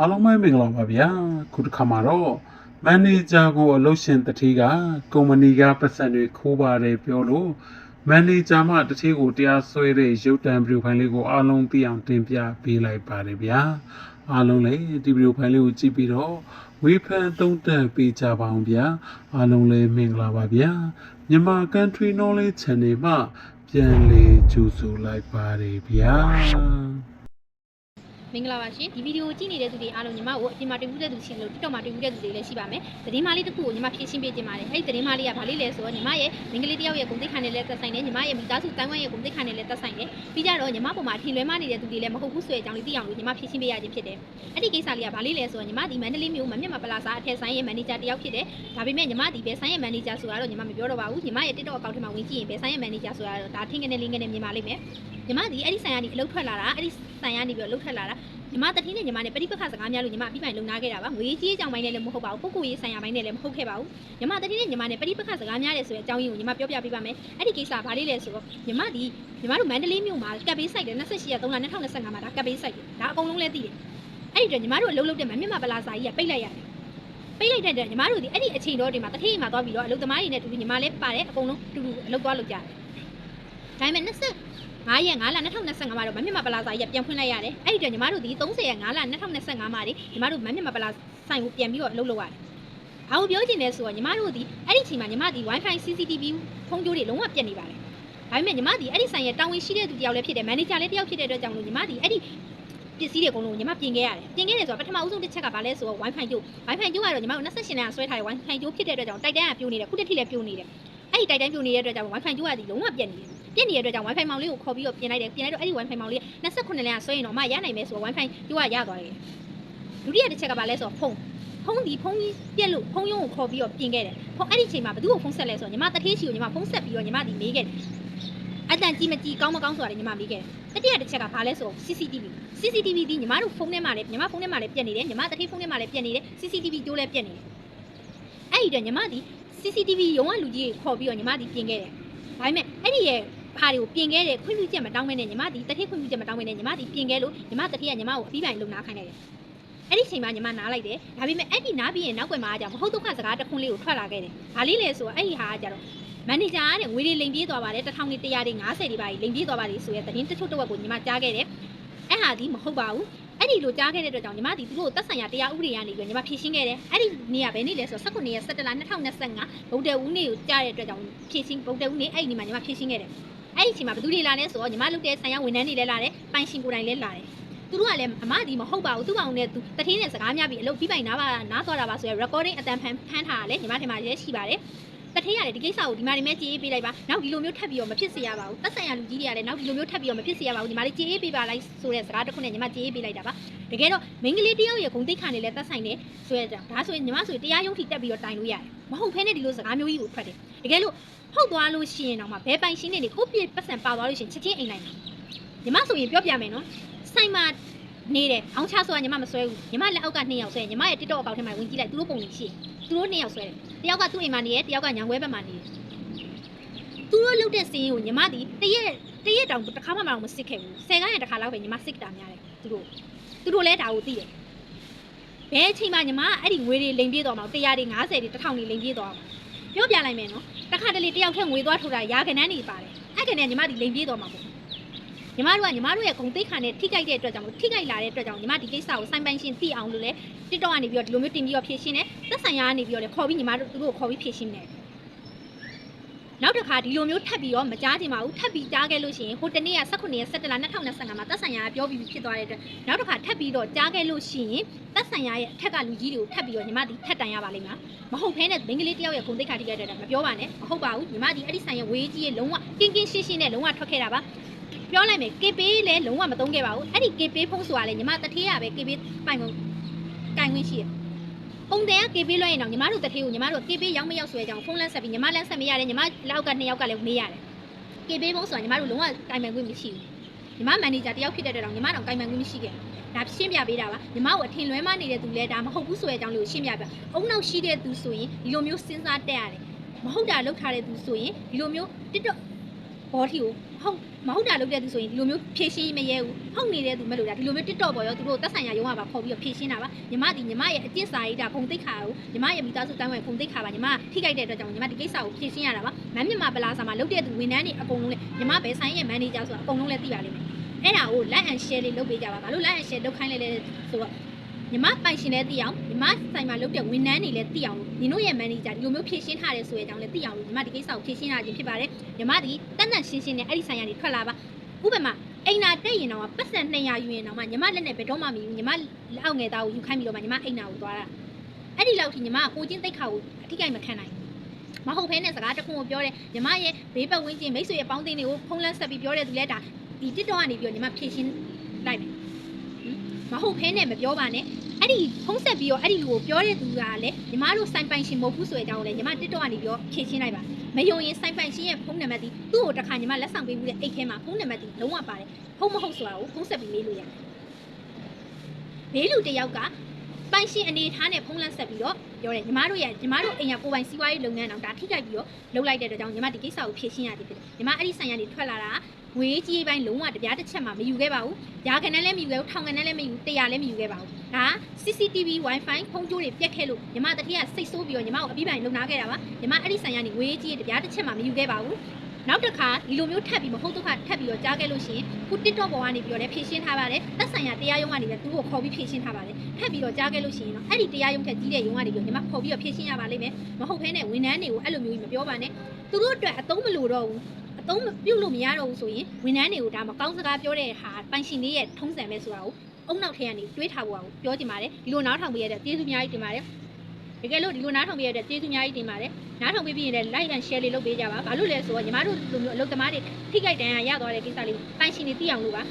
အားလုံးပဲမင်္ဂလာပါဗျာခုတစ်ခါမှာတော့မန်နေဂျာကိုအလုပ်ရှင်တတိကကုမ္ပဏီကပတ်စံတွေခိုးပါတယ်ပြောလို့မန်နေဂျာမှတတိကိုတရားစွဲတဲ့ရုပ်တံဗီဒီယိုဖိုင်လေးကိုအားလုံးသိအောင်တင်ပြပေးလိုက်ပါတယ်ဗျာအားလုံးလည်းဒီဗီဒီယိုဖိုင်လေးကိုကြည့်ပြီးတော့ဝေဖန်သုံးသပ်ပေးကြပါအောင်ဗျာအားလုံးလည်းမင်္ဂလာပါဗျာမြန်မာ Country Knowledge Channel မှာပြန်လည်ကြိုဆိုလိုက်ပါတယ်ဗျာ မင်္ဂလာပါရှင်ဒီဗီဒီယိုကြည့်နေတဲ့သူတွေအားလုံးညီမကိုအပြင်မှာတွေ့မှုတဲ့သူရှိလို့ TikTok မှာတွေ့မှုတဲ့သူတွေလည်းရှိပါမယ်သတင်းမလေးတစ်ခုကိုညီမဖြည့်ရှင်းပေးခြင်းပါတယ်အဲ့ဒီသတင်းမလေးကဘာလေးလဲဆိုတော့ညီမရဲ့မိန်းကလေးတစ်ယောက်ရဲ့ဂုဏ်သိက္ခာနဲ့လည်းသက်ဆိုင်တယ်ညီမရဲ့မိသားစုတိုင်းဝမ်ရဲ့ဂုဏ်သိက္ခာနဲ့လည်းသက်ဆိုင်တယ်ပြီးကြတော့ညီမပေါ်မှာထင်လွဲမနေတဲ့သူတွေလည်းမဟုတ်ဘူးဆိုတဲ့အကြောင်းလေးသိအောင်လို့ညီမဖြည့်ရှင်းပေးရခြင်းဖြစ်တယ်အဲ့ဒီကိစ္စလေးကဘာလေးလဲဆိုတော့ညီမဒီမန္တလေးမြို့မှာမြတ်မပလာစာအထက်ဆိုင်ရဲ့မန်နေဂျာတစ်ယောက်ဖြစ်တယ်ဒါပေမဲ့ညီမဒီဘယ်ဆိုင်ရဲ့မန်နေဂျာဆိုတာတော့ညီမမပြောတော့ပါဘူးညီမရဲ့ TikTok အကောင့်ထဲမှာဝင်ကြည့်ရင်ဘယ်ဆိုင်ရဲ့မန်နေဂျာဆိုတာတော့ဒါထင်ကနေလင်းကနေမြင်ပါလိမ့်မယ် ညီမဒီအဲ့ဒီဆိုင်ကနေအလုပ်ထွက်လာတာအဲ့ဒီဆိုင်ကနေပြီးတော့အလုပ်ထွက်လာတာညီမတတိနဲ့ညီမနဲ့ပရိပက္ခစကားများလို့ညီမအပြီးပိုင်လုံနာခဲ့တာပါငွေကြီးအကြောင်းပိုင်းနဲ့လည်းမဟုတ်ပါဘူးပုဂ္ဂိုလ်ရေးဆိုင်ရာပိုင်းနဲ့လည်းမဟုတ်ခဲ့ပါဘူးညီမတတိနဲ့ညီမနဲ့ပရိပက္ခစကားများတယ်ဆိုတဲ့အကြောင်းရင်းကိုညီမပြောပြပေးပါမယ်အဲ့ဒီကိစ္စဘာလေးလဲဆိုတော့ညီမဒီညီမတို့မန္တလေးမြို့မှာကပ်ဘေးဆိုင်တယ်28ရက်3လ2025မှာဒါကပ်ဘေးဆိုင်တယ်ဒါအကုန်လုံးလည်းသိတယ်အဲ့ဒီတော့ညီမတို့အလုပ်လုပ်တဲ့မှာမြန်မာပလာစာကြီးကပိတ်လိုက်ရတယ်ပိတ်လိုက်တဲ့အတွက်ညီမတို့ဒီအဲ့ဒီအချိန်တော့ဒီမှာတတိအိမ်မှာသွားပြီးတော့အလုပ်သမားတွေနဲ့တူတူညီမလည်းပါတယ်အကုန်လုံးတူတူအလုပ်သွားလုပ်ကြတယ်ဒါပေမဲ့20 9ရက်9လ2025မှာတော့မမြတ်မပလာစာကြီးပြန်ဖွင့်လိုက်ရတယ်။အဲ့ဒီတော့ညီမတို့ဒီ30ရက်9လ2025မှာဒီညီမတို့မမြတ်မပလာဆိုင်ကိုပြန်ပြီးတော့အလုပ်လုပ်ရတယ်။ဘာလို့ပြောချင်လဲဆိုတော့ညီမတို့ဒီအဲ့ဒီချိန်မှာညီမဒီ Wi-Fi CCTV ဖုန်းကြိုးတွေလုံးဝပြတ်နေပါတယ်။ဒါပေမဲ့ညီမဒီအဲ့ဒီဆိုင်ရဲ့တာဝန်ရှိတဲ့သူတယောက်လည်းဖြစ်တယ်မန်နေဂျာလည်းတယောက်ဖြစ်တဲ့အတွက်ကြောင့်လို့ညီမဒီအဲ့ဒီပစ္စည်းတွေအကုန်လုံးညီမပြင်ခဲ့ရတယ်။ပြင်ခဲ့တယ်ဆိုတော့ပထမဦးဆုံးတစ်ချက်ကဘာလဲဆိုတော့ Wi-Fi ကြိုး Wi-Fi ကြိုးကတော့ညီမတို့28လမ်းဆွဲထားတဲ့ Wi-Fi ကြိုးဖြစ်တဲ့အတွက်ကြောင့်တိုက်တန်းကပြိုနေတယ်ခုတစ်ထိလည်းပြိုနေတယ်။အဲ့ဒီတိုက်တန်းပြိုနေတဲ့အတွက်ကြောင့် Wi-Fi ကြိုးကဒီလုံးဝပြတ်နေတယ်။ ပြည့်နေတဲ့အတွက်ကြောင့် Wi-Fi မောင်လေးကိုခေါ်ပြီးတော့ပြင်လိုက်တယ်ပြင်လိုက်တော့အဲ့ဒီ Wi-Fi မောင်လေး29လမ်းကဆွဲရင်တော့မှရနိုင်မယ်ဆိုတော့ Wi-Fi ကျိုးကရသွားတယ်ဒုတိယတစ်ချက်ကဘာလဲဆိုတော့ဖုန်းဖုန်းဒီဖုန်းကြီးပြက်လို့ဖုန်းရုံးကိုခေါ်ပြီးတော့ပြင်ခဲ့တယ်ဖုန်းအဲ့ဒီချိန်မှာဘယ်သူ့ကိုဖုန်းဆက်လဲဆိုတော့ညီမတထေးချီကိုညီမဖုန်းဆက်ပြီးတော့ညီမဒီမေးခဲ့တယ်အတန်ကြီးမကြီးကောင်းမကောင်းဆိုတာလည်းညီမမေးခဲ့တယ်တတိယတစ်ချက်ကဘာလဲဆိုတော့ CCTV CCTV ဒီညီမတို့ဖုန်းထဲမှာလည်းညီမဖုန်းထဲမှာလည်းပြက်နေတယ်ညီမတထေးဖုန်းထဲမှာလည်းပြက်နေတယ် CCTV ကျိုးလည်းပြက်နေတယ်အဲ့ဒီတော့ညီမဒီ CCTV ရုံးကလူကြီးကိုခေါ်ပြီးတော့ညီမဒီပြင်ခဲ့တယ်ဒါပေမဲ့အဲ့ဒီရဲ့ ဖာတွေကိုပြင်ခဲ့တဲ့ခွင့်ပြုချက်မတောင်းမဲနဲ့ညီမဒီတတိခွင့်ပြုချက်မတောင်းမဲနဲ့ညီမဒီပြင်ခဲ့လို့ညီမတတိကညီမကိုအပြီးပိုင်လုံနာခိုင်းလိုက်တယ်။အဲ့ဒီချိန်မှာညီမနားလိုက်တယ်။ဒါပေမဲ့အဲ့ဒီနားပြီးရင်နောက်ွယ်မှာကကြာမဟုတ်ဒုက္ခစကားတစ်ခွန်းလေးကိုထွက်လာခဲ့တယ်။ဒါလေးလေဆိုတော့အဲ့ဒီဟာကကြာတော့မန်နေဂျာကတဲ့ငွေတွေလိမ်ပြေးသွားပါတယ်တစ်ထောင်နဲ့100တွေ90တွေပါလိမ်ပြေးသွားပါလိဆိုရဲသတင်းတချို့တစ်ဝက်ကိုညီမကြားခဲ့တယ်။အဲ့ဟာဒီမဟုတ်ပါဘူး။အဲ့ဒီလိုကြားခဲ့တဲ့အတွက်ကြောင့်ညီမဒီသူတို့တက်ဆိုင်ရာတရားဥပဒေကနေပြီးညီမဖြေရှင်းခဲ့တယ်။အဲ့ဒီနေ့ကဘယ်နေ့လဲဆိုတော့19ရက်17လ2025ဗုဒ္ဓဦးနေ့ကိုကြားတဲ့အတွက်ကြောင့်ဖြေရှင်းဗုဒ္ဓဦးနေ့အဲ့ဒီနေ့မှာညီမဖြေရှင်းခဲ့တယ်။ အဲ့ဒီအချိန်မှာဘယ်သူတွေလာလဲဆိုတော့ညီမလုပ်တဲ့ဆိုင်ရဝန်ထမ်းတွေလည်းလာတယ်ပိုင်ရှင်ကိုယ်တိုင်လည်းလာတယ်သူတို့ကလည်းအမဒီမဟုတ်ပါဘူးသူ့ကောင်နဲ့သူတထင်းနဲ့စကားများပြီးအလုပ်ပြီးပိုင်နားပါနားသွားတာပါဆိုရယ် recording အတန်ဖန်ဖမ်းထားတာလေညီမထင်မှာလည်းရှိပါတယ်တထင်းရတယ်ဒီကိစ္စကိုဒီမှာနေမဲ့ကြေးအေးပေးလိုက်ပါနောက်ဒီလိုမျိုးထပ်ပြီးတော့မဖြစ်စေရပါဘူးသက်ဆိုင်ရာလူကြီးတွေကလည်းနောက်ဒီလိုမျိုးထပ်ပြီးတော့မဖြစ်စေရပါဘူးညီမလေးကြေးအေးပေးပါလိုက်ဆိုတဲ့စကားတစ်ခုနဲ့ညီမကြေးအေးပေးလိုက်တာပါတကယ်တော့မိန်းကလေးတယောက်ရဲ့ဂုဏ်သိက္ခာနဲ့လည်းသက်ဆိုင်တယ်ဆိုရတဲ့ဒါဆိုရင်ညီမဆိုရင်တရားရုံးထိတက်ပြီးတော့တိုင်လို့ရတယ်မဟုတ်ဖဲနဲ့ဒီလိုစကားမျိုးကြီးကိုထွက်တယ်တကယ်လို့ဟုတ်သွားလို့ရှိရင်တော့မှဘဲပိုင်ရှင်းနေနေကိုပြည့်ပတ်စံပါသွားလို့ရှိရင်ချက်ချင်းအိမ်လိုက်တယ်ညီမဆိုရင်ပြောပြမယ်နော်ဆိုင်မှာနေတယ်အောင်ချဆိုတာညီမမဆွဲဘူးညီမလက်အောက်က2ယောက်ဆွဲညီမရဲ့ TikTok အကောင့်ထဲမှာဝင်ကြည့်လိုက်သူတို့ပုံတွေရှိသူတို့2ယောက်ဆွဲတယ်တယောက်ကသူ့အိမ်မှာနေတယ်တယောက်ကညာဝဲဘက်မှာနေတယ်သူတို့လုတ်တဲ့စီးရင်ကိုညီမဒီတရက်တရက်တောင်တစ်ခါမှမအောင်မစစ်ခဲ့ဘူးဆယ်ခါရင်တစ်ခါလောက်ပဲညီမစစ်တာများတယ်သူတို့သူတို့လည်းဒါကိုသိတယ်ဘယ်အချိန်မှညီမအဲ့ဒီငွေတွေလိမ်ပြေးသွားမှာ100တွေ90တွေ1000တွေလိမ်ပြေးသွားမှာ ပြောပြလိုက်မယ်နော်တခါတလေတယောက်ထက်ငွေသွားထိုးတာရာခဏန်းနေပါတယ်အဲ့ကနေညီမဒီလိန်ပြေးသွားမှာပေါ့ညီမတို့ကညီမတို့ရဲ့ဂုံသိက္ခာနဲ့ထိကြိုက်တဲ့အတွက်ကြောင့်မို့ထိကြိုက်လာတဲ့အတွက်ကြောင့်ညီမဒီကိစ္စကိုစိုင်းပိုင်ရှင်သိအောင်လို့လဲ TikTok ကနေပြီးတော့ဒီလိုမျိုးတင်ပြီးတော့ဖြည့်ရှင်းတယ်သက်ဆိုင်ရာကနေပြီးတော့လဲခေါ်ပြီးညီမတို့သူတို့ကိုခေါ်ပြီးဖြည့်ရှင်းတယ် နောက်တစ်ခါဒီလိုမျိုးထပ်ပြီးတော့မကြားချင်ပါဘူးထပ်ပြီးကြားခဲ့လို့ရှိရင်ဟိုတနေ့က18ရက်17လ2025မှာသက်ဆိုင်ရာကပြောပြီးဖြစ်သွားတဲ့အတွက်နောက်တစ်ခါထပ်ပြီးတော့ကြားခဲ့လို့ရှိရင်သက်ဆိုင်ရာရဲ့အထက်ကလူကြီးတွေကိုထပ်ပြီးတော့ညီမဒီထပ်တန်ရပါလိမ့်မယ်မဟုတ်ဖဲနဲ့မိန်းကလေးတယောက်ရဲ့ဂုဏ်သိက္ခာထိခိုက်တဲ့မပြောပါနဲ့မဟုတ်ပါဘူးညီမဒီအဲ့ဒီဆိုင်ရဲ့ဝေးကြီးရဲ့လုံးဝကင်းကင်းရှင်းရှင်းနဲ့လုံးဝထွက်ခဲ့တာပါပြောလိုက်မယ် KP လည်းလုံးဝမသုံးခဲ့ပါဘူးအဲ့ဒီ KP ဖုန်းဆိုတာလည်းညီမတထေးရပဲ KP ပိုင်ကုန်ကင်ခွင့်ရှိတယ် ပုံတယ်က KP လွှဲရင်တော့ညီမတို့တထေးကိုညီမတို့ KP ရောက်မရောက်ဆိုရကြအောင်ဖုန်းလမ်းဆက်ပြီးညီမလမ်းဆက်မရတယ်ညီမလောက်ကနှစ်ယောက်ကလည်းမေးရတယ် KP ဖုန်းဆိုတာညီမတို့လုံးဝကင်ပိုင်ခွင့်မရှိဘူးညီမမန်နေဂျာတယောက်ဖြစ်တဲ့အတွက်တော့ညီမတော့ကင်ပိုင်ခွင့်မရှိခဲ့ဘူးဒါရှင်းပြပေးတာပါညီမကိုအထင်လွဲမနေတဲ့သူလဲဒါမဟုတ်ဘူးဆိုတဲ့အကြောင်းလေးကိုရှင်းပြပြအုံနောက်ရှိတဲ့သူဆိုရင်ဒီလိုမျိုးစဉ်းစားတက်ရတယ်မဟုတ်တာလောက်ထားတဲ့သူဆိုရင်ဒီလိုမျိုး TikTok ဘောထီကိုဟုတ် မမဟုတ်တာလုပ်တဲ့သူဆိုရင်ဒီလိုမျိုးဖြည့်ရှင်းမရဲဘူးဟုတ်နေတဲ့သူမဲ့လို့ဒါဒီလိုမျိုး TikTok ပေါ်ရောသူတို့သက်ဆိုင်ရာရုံးကပါခေါ်ပြီးတော့ဖြည့်ရှင်းတာပါညီမဒီညီမရဲ့အကျင့်စာရိတ်ဒါပုံသိက္ခာကိုညီမရဲ့မိသားစုတိုင်းဝိုင်ပုံသိက္ခာပါညီမထိခိုက်တဲ့အတွက်ကြောင့်ညီမဒီကိစ္စကိုဖြည့်ရှင်းရတာပါမမ်းမြမပလာစာမှာလုပ်တဲ့သူဝန်ထမ်းတွေအကုန်လုံးလေညီမပဲဆိုင်ရဲ့မန်နေဂျာဆိုတာအကုန်လုံးလည်းသိပါလိမ့်မယ်အဲ့ဒါကို like and share လေးလုပ်ပေးကြပါဘာလို့ like and share လုပ်ခိုင်းလဲလဲဆိုတော့ ညီမပိုင်ရှင်လည်းသိအောင်ညီမဆိုင်မှာလုပ်တဲ့ဝန်ထမ်းတွေလည်းသိအောင်ညီတို့ရဲ့မန်နေဂျာဒီလိုမျိုးဖြည့်ရှင်းထားတယ်ဆိုတဲ့အကြောင်းလည်းသိအောင်ညီမဒီကိစ္စကိုဖြည့်ရှင်းရခြင်းဖြစ်ပါတယ်ညီမဒီတန်တန်ရှင်းရှင်းနဲ့အဲ့ဒီဆိုင်ရနေထွက်လာပါဥပမာအိမ်နာတက်ရင်တော့ပတ်စံ200ယူရင်တော့မှညီမလက်နဲ့ဘယ်တော့မှမယူညီမလက်အောက်ငယ်သားကိုယူခိုင်းပြီးတော့မှညီမအိမ်နာကိုသွားတာအဲ့ဒီလောက်ထိညီမကိုချင်းတိတ်ခါကိုအထိကိမခံနိုင်ဘူးမဟုတ်ဖဲနဲ့စကားတစ်ခုကိုပြောတယ်ညီမရဲ့ဘေးပတ်ဝန်းကျင်မိတ်ဆွေရဲ့ပေါင်းတင်တွေကိုဖုံးလန်းဆက်ပြီးပြောတဲ့သူလဲဒါဒီ TikTok ကနေပြီးတော့ညီမဖြည့်ရှင်းလိုက်မယ် မဟုတ်ဖဲနဲ့မပြောပါနဲ့အဲ့ဒီဖုံးဆက်ပြီးတော့အဲ့ဒီလူကိုပြောတဲ့သူကလည်းညီမတို့စိုင်ပိုင်ရှင်မဟုတ်ဘူးဆိုတဲ့အကြောင်းကိုလည်းညီမ TikTok ကနေပြောဖြည့်ရှင်းလိုက်ပါမယုံရင်စိုင်ပိုင်ရှင်ရဲ့ဖုန်းနံပါတ်ဒီသူ့ကိုတစ်ခါညီမလက်ဆောင်ပေးမှုတဲ့အိတ်ထဲမှာဖုန်းနံပါတ်ဒီလုံးဝပါတယ်ဖုန်းမဟုတ်ဆိုတာကိုဖုန်းဆက်ပြီးမေးလို့ရတယ်ဘေးလူတစ်ယောက်က ပိုင်ရှင်အနေထားနဲ့ဖုန်းလန်းဆက်ပြီးတော့ပြောတယ်ညီမတို့ရဲ့ညီမတို့အိမ်ရကိုယ်ပိုင်စီးပွားရေးလုပ်ငန်းအောင်ဒါထိခိုက်ပြီးတော့လုပ်လိုက်တဲ့အတွက်ကြောင့်ညီမဒီကိစ္စကိုဖြည့်ရှင်းရသည်ဖြစ်တယ်ညီမအဲ့ဒီဆိုင်ရနေထွက်လာတာငွေကြီးပိုင်းလုံးဝတပြားတစ်ချက်မှမယူခဲ့ပါဘူး။ရာခဏလည်းမယူခဲ့ဘူးထောင်ခဏလည်းမယူတရားလည်းမယူခဲ့ပါဘူး။ဒါ CCTV Wi-Fi ဖုန်းကြိုးတွေပြက်ခဲ့လို့ညီမတတိယစိတ်ဆိုးပြီးတော့ညီမကိုအပြစ်ပိုင်လုံနာခဲ့တာပါ။ညီမအဲ့ဒီဆိုင်ရနေငွေကြီးတပြားတစ်ချက်မှမယူခဲ့ပါဘူး။ နောက်တစ်ခါဒီလိုမျိုးထပ်ပြီးမဟုတ်တော့ခါထပ်ပြီးတော့ကြားခဲ့လို့ရှိရင်ခု TikTok ပေါ်ကနေပြီးတော့လည်းဖြည့်ရှင်းထားပါတယ်။သက်ဆိုင်ရာတရားရုံးကနေလည်းသူ့ကိုခေါ်ပြီးဖြည့်ရှင်းထားပါတယ်။ထပ်ပြီးတော့ကြားခဲ့လို့ရှိရင်တော့အဲ့ဒီတရားရုံးထက်ကြီးတဲ့ရုံးကနေပြီးတော့ညီမခေါ်ပြီးတော့ဖြည့်ရှင်းရပါလိမ့်မယ်။မဟုတ်ဘဲနဲ့ဝန်ထမ်းတွေကိုအဲ့လိုမျိုးကြီးမပြောပါနဲ့။သူတို့အတွက်အသုံးမလိုတော့ဘူး။အသုံးပြုတ်လို့မရတော့ဘူးဆိုရင်ဝန်ထမ်းတွေကိုဒါမကောင်းစကားပြောတဲ့ဟာပိုင်ရှင်လေးရဲ့ထုံးစံပဲဆိုတာကိုအုံနောက်ထဲကနေတွေးထားဖို့ကိုပြောချင်ပါတယ်ဒီလိုနားထောင်ပေးရတဲ့ကျေးဇူးအများကြီးတင်ပါတယ် တကယ်လို့ဒီလိုနားထောင်ပေးရတဲ့ကျေးဇူးအများကြီးတင်ပါတယ်နားထောင်ပေးပြီးရင်လည်း like and share လေးလုပ်ပေးကြပါဘာလို့လဲဆိုတော့ညီမတို့လိုမျိုးအလုပ်သမားတွေထိခိုက်ဒဏ်ရာရသွားတဲ့ကိစ္စလေးပိုင်ရှင်တွေသိအောင်လို့ပါ